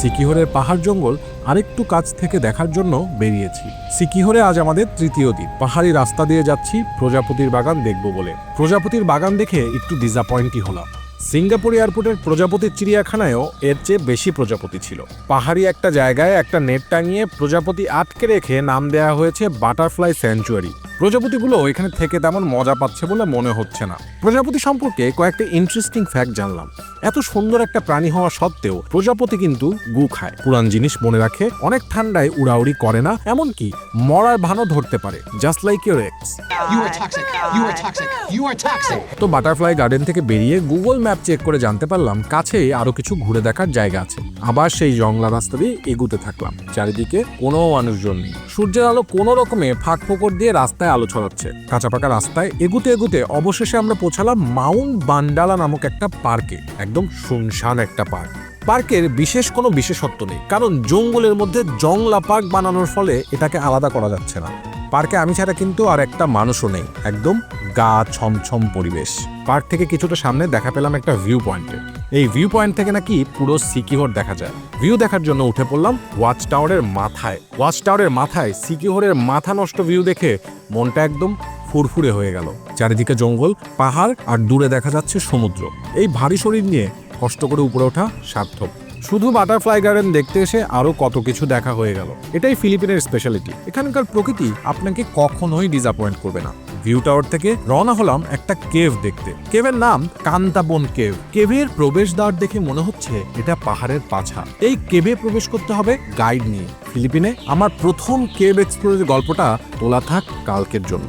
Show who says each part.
Speaker 1: সিকিহরের পাহাড় জঙ্গল আরেকটু কাছ থেকে দেখার জন্য বেরিয়েছি। সিকিহরে আজ আমাদের তৃতীয় দিন। পাহাড়ি রাস্তা দিয়ে যাচ্ছি, প্রজাপতির বাগান দেখব বলে। প্রজাপতির বাগান দেখে একটু ডিসঅ্যাপয়েন্টই হলাম। সিঙ্গাপুর এয়ারপোর্টের প্রজাপতির চিড়িয়াখানায়ও এর চেয়ে বেশি প্রজাপতি ছিল। পাহাড়ি একটা জায়গায় একটা নেট টাঙিয়ে প্রজাপতি আটকে রেখে নাম দেওয়া হয়েছে বাটারফ্লাই স্যাঞ্চুয়ারি। প্রজাপতিগুলো এখানে থেকে তেমন মজা পাচ্ছে বলে মনে হচ্ছে না। প্রজাপতি সম্পর্কে কয়েকটা ইন্টারেস্টিং ফ্যাক্ট জানলাম। এত সুন্দর একটা প্রাণী হওয়া সত্ত্বেও প্রজাপতি কিন্তু গু খায়। পুরান জিনিস মনে রাখে অনেক ঠান্ডায় উড়াউড়ি করে না এমনকি মরার ভানও ধরতে পারে জাস্ট লাইক ইউর এক্স. তো বাটারফ্লাই গার্ডেন থেকে বেরিয়ে গুগল ম্যাপ চেক করে জানতে পারলাম কাছেই আরও কিছু ঘুরে দেখার জায়গা আছে। আবার সেই জংলা রাস্তা দিয়ে এগুতে থাকলাম। চারিদিকে কোনো মানুষজন নেই। সূর্যের আলো কোনো রকমে ফাঁক ফোকর দিয়ে রাস্তায় আলো ছড়াচ্ছে। কাঁচা পাকা রাস্তায় এগুতে এগুতে অবশেষে আমরা পৌঁছালাম মাউন্ট বান্ডালা নামক একটা পার্কে, একদম শুনশান একটা পার্ক। পার্কের বিশেষ কোনো বিশেষত্ব নেই, কারণ জঙ্গলের মধ্যে জংলা পার্ক বানানোর ফলে এটাকে আলাদা করা যাচ্ছে না। পার্কে আমি ছাড়া কিন্তু আর একটা মানুষও নেই, একদম গা ছমছম পরিবেশ। পার্ক থেকে কিছুটা সামনে দেখা পেলাম একটা ভিউ পয়েন্টে এই ভিউ পয়েন্ট থেকে নাকি পুরো সিকিহর দেখা যায়। ভিউ দেখার জন্য উঠে পড়লাম ওয়াচ টাওয়ারের মাথায়। ওয়াচ টাওয়ারের মাথায় সিকিহরের মাথা নষ্ট ভিউ দেখে মনটা একদম ফুরফুরে হয়ে গেল। চারিদিকে জঙ্গল, পাহাড় আর দূরে দেখা যাচ্ছে সমুদ্র। এই ভারী শরীর নিয়ে কষ্ট করে উপরে ওঠা সার্থক। শুধু বাটারফ্লাই গার্ডেন দেখতে এসে আরও কত কিছু দেখা হয়ে গেল। এটাই ফিলিপিনের স্পেশালিটি এখানকার প্রকৃতি আপনাকে কখনোই ডিসঅ্যাপয়েন্ট করবে না। ভিউ টাওয়ার থেকে রওনা হলাম একটা কেভ দেখতে। কেভের নাম কান্তাবন কেভ। কেভের প্রবেশ দ্বার দেখে মনে হচ্ছে এটা পাহাড়ের পাছা। এই কেভে প্রবেশ করতে হবে গাইড নিয়ে। ফিলিপিনে আমার প্রথম কেভ এক্সপ্লোরের গল্পটা তোলা থাক কালকের জন্য।